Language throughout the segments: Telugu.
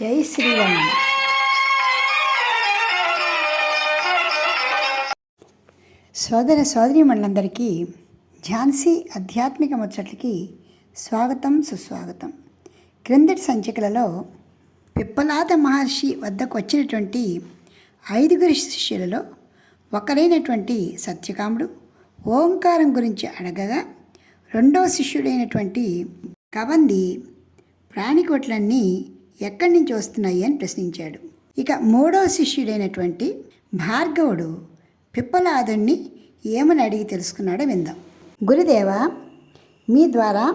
జై శ్రీరామ్. సోదర సోదరీమణులందరికీ ఝాన్సీ ఆధ్యాత్మిక ముచ్చట్లకి స్వాగతం సుస్వాగతం. క్రిందటి సంచికలలో పిప్పలాద మహర్షి వద్దకు వచ్చినటువంటి ఐదుగురి శిష్యులలో ఒకరైనటువంటి సత్యకాముడు ఓంకారం గురించి అడగగా రెండో శిష్యుడైనటువంటి కబంది ప్రాణికోట్లన్నీ ఎక్కడి నుంచి వస్తున్నాయి అని ప్రశ్నించాడు. ఇక మూడో శిష్యుడైనటువంటి భార్గవుడు పిప్పలాదుణ్ణి ఏమని అడిగి తెలుసుకున్నాడో విందాం. గురుదేవ మీ ద్వారా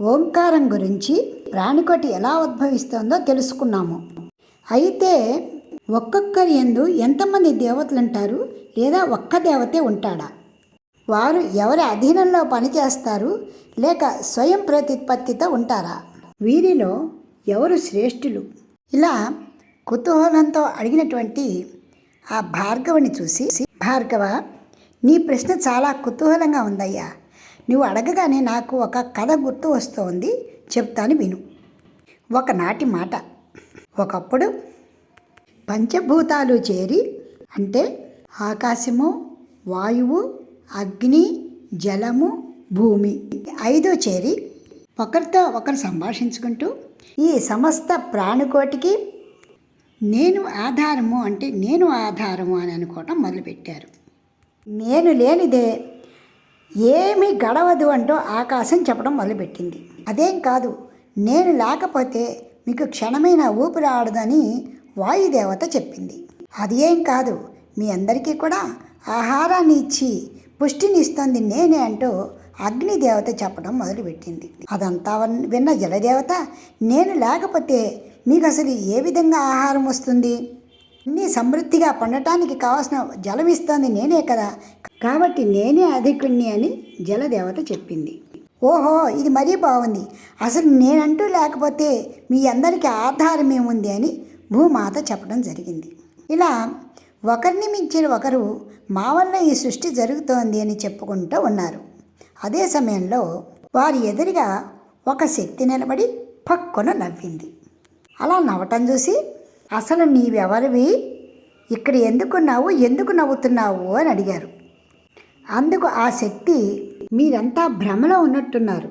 ఓంకారం గురించి ప్రాణికోటి ఎలా ఉద్భవిస్తుందో తెలుసుకున్నాము. అయితే ఒక్కొక్కరి ఎందు ఎంతమంది దేవతలు ఉంటారు లేదా ఒక్క దేవతే ఉంటాడా? వారు ఎవరి అధీనంలో పనిచేస్తారు లేక స్వయం ప్రతిపత్తితో ఉంటారా? వీరిలో ఎవరు శ్రేష్ఠులు? ఇలా కుతూహలంతో అడిగినటువంటి ఆ భార్గవుని చూసి భార్గవ నీ ప్రశ్న చాలా కుతూహలంగా ఉందయ్యా. నువ్వు అడగగానే నాకు ఒక కథ గుర్తు వస్తోంది. చెప్తాను విను. ఒకనాటి మాట. ఒకప్పుడు పంచభూతాలు చేరి అంటే ఆకాశము వాయువు అగ్ని జలము భూమి ఐదో చేరి ఒకరితో ఒకరు సంభాషించుకుంటూ ఈ సమస్త ప్రాణికోటికి నేను ఆధారము అంటే నేను ఆధారము అని అనుకోవటం మొదలుపెట్టారు. నేను లేనిదే ఏమి గడవదు అంటూ ఆకాశం చెప్పడం మొదలుపెట్టింది. అదేం కాదు నేను లేకపోతే మీకు క్షణమైన ఊపిరి ఆడదని వాయుదేవత చెప్పింది. అది ఏం కాదు మీ అందరికీ కూడా ఆహారాన్ని ఇచ్చి పుష్టిని ఇస్తుంది నేనే అంటూ అగ్నిదేవత చెప్పడం మొదలుపెట్టింది. అదంతా వన్- విన్న జలదేవత నేను లేకపోతే మీకు అసలు ఏ విధంగా ఆహారం వస్తుంది? అన్నీ సమృద్ధిగా పండటానికి కావాల్సిన జలం ఇస్తుంది నేనే కదా. కాబట్టి నేనే అధికుణ్ణి అని జలదేవత చెప్పింది. ఓహో ఇది మరీ బాగుంది. అసలు నేనంటూ లేకపోతే మీ అందరికీ ఆధారం ఏముంది అని భూమాత చెప్పడం జరిగింది. ఇలా ఒకరిని మించిన ఒకరు మా వల్ల ఈ సృష్టి జరుగుతోంది అని చెప్పుకుంటూ ఉన్నారు. అదే సమయంలో వారి ఎదురుగా ఒక శక్తి నిలబడి పక్కున నవ్వింది. అలా నవ్వటం చూసి అసలు నీవెవరివి? ఇక్కడ ఎందుకున్నావు ఎందుకు నవ్వుతున్నావు? అని అడిగారు. అందుకు ఆ శక్తి మీరంతా భ్రమలో ఉన్నట్టున్నారు.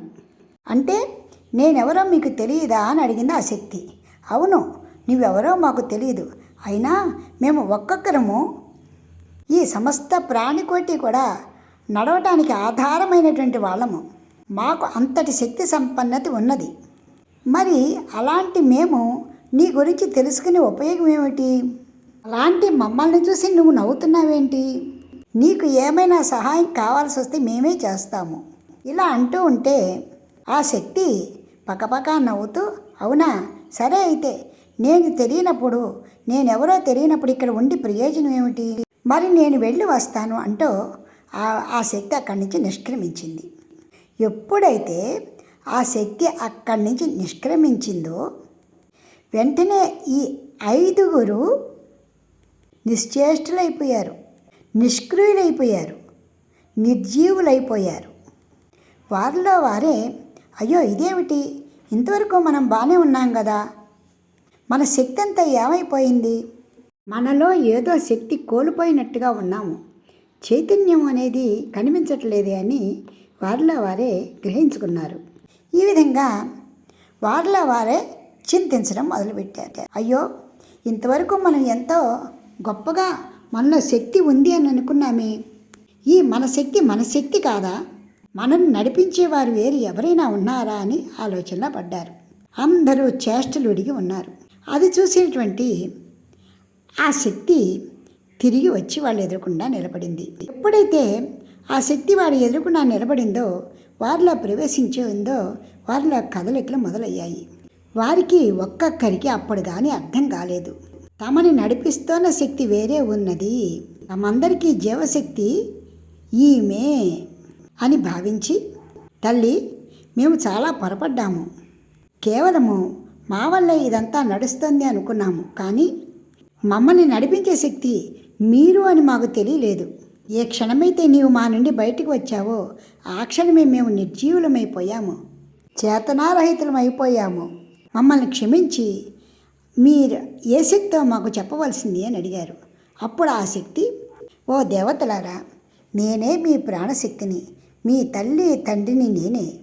అంటే నేనెవరో మీకు తెలియదా? అని అడిగింది ఆ శక్తి. అవును నువ్వెవరో మాకు తెలియదు అయినా మేము ఒక్కొక్కరము. ఈ సమస్త ప్రాణికోటి కూడా నడవటానికి ఆధారమైనటువంటి వాళ్ళము. మాకు అంతటి శక్తి సంపన్నత ఉన్నది. మరి అలాంటి మేము నీ గురించి తెలుసుకునే ఉపయోగం ఏమిటి? అలాంటి మమ్మల్ని చూసి నువ్వు నవ్వుతున్నావేంటి? నీకు ఏమైనా సహాయం కావాల్సి వస్తే మేమే చేస్తాము. ఇలా అంటూ ఉంటే ఆ శక్తి పక్కపక్క నవ్వుతూ అవునా? సరే అయితే నేను తెలియనప్పుడు నేనెవరో తెలియనప్పుడు ఇక్కడ ఉండి ప్రయోజనం ఏమిటి? మరి నేను వెళ్ళి వస్తాను అంటూ ఆ శక్తి అక్కడి నుంచి నిష్క్రమించింది. ఎప్పుడైతే ఆ శక్తి అక్కడి నుంచి నిష్క్రమించిందో వెంటనే ఈ ఐదుగురు నిశ్చేష్టులైపోయారు నిష్క్రియులైపోయారు నిర్జీవులైపోయారు. వారిలో వారే అయ్యో ఇదేమిటి? ఇంతవరకు మనం బాగానే ఉన్నాం కదా. మన శక్తి అంతా ఏమైపోయింది? మనలో ఏదో శక్తి కోల్పోయినట్టుగా ఉన్నాము. చైతన్యం అనేది కనిపించట్లేదే అని వారిలో వారే గ్రహించుకున్నారు. ఈ విధంగా వారిలో వారే చింతించడం మొదలుపెట్టారు. అయ్యో ఇంతవరకు మనం ఎంతో గొప్పగా మనలో శక్తి ఉంది అని అనుకున్నామే. ఈ మన శక్తి మన శక్తి కాదా? మనల్ని నడిపించేవారు వేరు ఎవరైనా ఉన్నారా అని ఆలోచనలో పడ్డారు. అందరూ చేష్టలు ఉడిగి ఉన్నారు. అది చూసినటువంటి ఆ శక్తి తిరిగి వచ్చి వాళ్ళు ఎదురకుండా నిలబడింది. ఎప్పుడైతే ఆ శక్తి వాడు ఎదురకుండా నిలబడిందో వారిలో ప్రవేశించిందో వారిలో కదలికలు మొదలయ్యాయి. వారికి ఒక్కొక్కరికి అప్పుడు కానీ అర్థం కాలేదు. తమని నడిపిస్తున్న శక్తి వేరే ఉన్నది. తమందరికీ జీవశక్తి ఈమె అని భావించి తల్లి మేము చాలా పొరపడ్డాము. కేవలము మా వల్ల ఇదంతా నడుస్తుంది అనుకున్నాము. కానీ మమ్మల్ని నడిపించే శక్తి మీరు అని మాకు తెలియలేదు. ఏ క్షణమైతే నీవు మా నుండి బయటికి వచ్చావో ఆ క్షణమే మేము నిర్జీవులమైపోయాము. చేతనారహితులమైపోయాము మమ్మల్ని క్షమించి మీరు ఏ శక్తితో మాకు చెప్పవలసింది అని అడిగారు. అప్పుడు ఆ శక్తి ఓ దేవతలారా నేనే మీ ప్రాణశక్తిని మీ తల్లి తండ్రిని నేనే.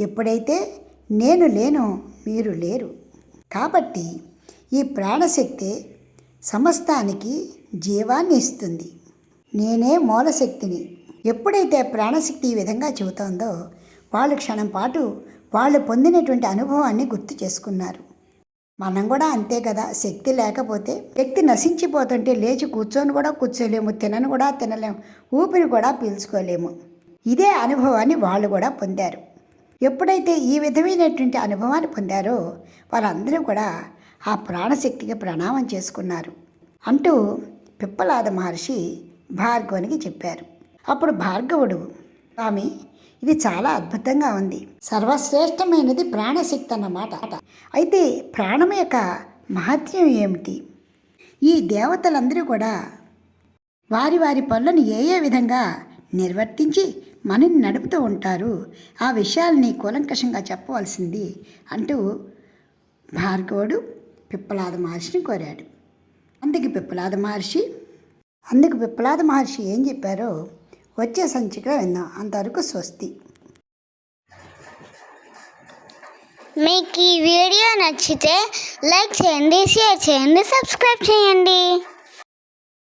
ఎప్పుడైతే నేను లేనో మీరు లేరు. కాబట్టి ఈ ప్రాణశక్తి సమస్తానికి జీవాన్ని ఇస్తుంది. నేనే మూలశక్తిని. ఎప్పుడైతే ప్రాణశక్తి ఈ విధంగా చెబుతోందో వాళ్ళు క్షణం పాటు వాళ్ళు పొందినటువంటి అనుభవాన్ని గుర్తు చేసుకున్నారు. మనం కూడా అంతే కదా శక్తి లేకపోతే శక్తి నశించిపోతుంటే లేచి కూర్చొని కూడా కూర్చోలేము తినను కూడా తినలేము ఊపిరి కూడా పీల్చుకోలేము. ఇదే అనుభవాన్ని వాళ్ళు కూడా పొందారు. ఎప్పుడైతే ఈ విధమైనటువంటి అనుభవాన్ని పొందారో వాళ్ళందరూ కూడా ఆ ప్రాణశక్తికి ప్రణామం చేసుకున్నారు అంటూ పిప్పలాద మహర్షి భార్గవునికి చెప్పారు. అప్పుడు భార్గవుడు స్వామి ఇది చాలా అద్భుతంగా ఉంది. సర్వశ్రేష్టమైనది ప్రాణశక్తి అన్నమాట. అయితే ప్రాణం యొక్క మహత్యం ఏమిటి? ఈ దేవతలందరూ కూడా వారి వారి పనులను ఏ ఏ విధంగా నిర్వర్తించి మనని నడుపుతూ ఉంటారు ఆ విషయాల్ని కూలంకషంగా చెప్పవలసింది అంటూ భార్గవుడు పిప్పలాద మహర్షిని కోరాడు. అందుకు పిప్పలాద మహర్షి అందుకు పిప్పలాద మహర్షి ఏం చెప్పారో వచ్చే సంచికలో విందాం. అంతవరకు స్వస్తి. మీకు ఈ వీడియో నచ్చితే లైక్ చేయండి షేర్ చేయండి సబ్స్క్రైబ్ చేయండి.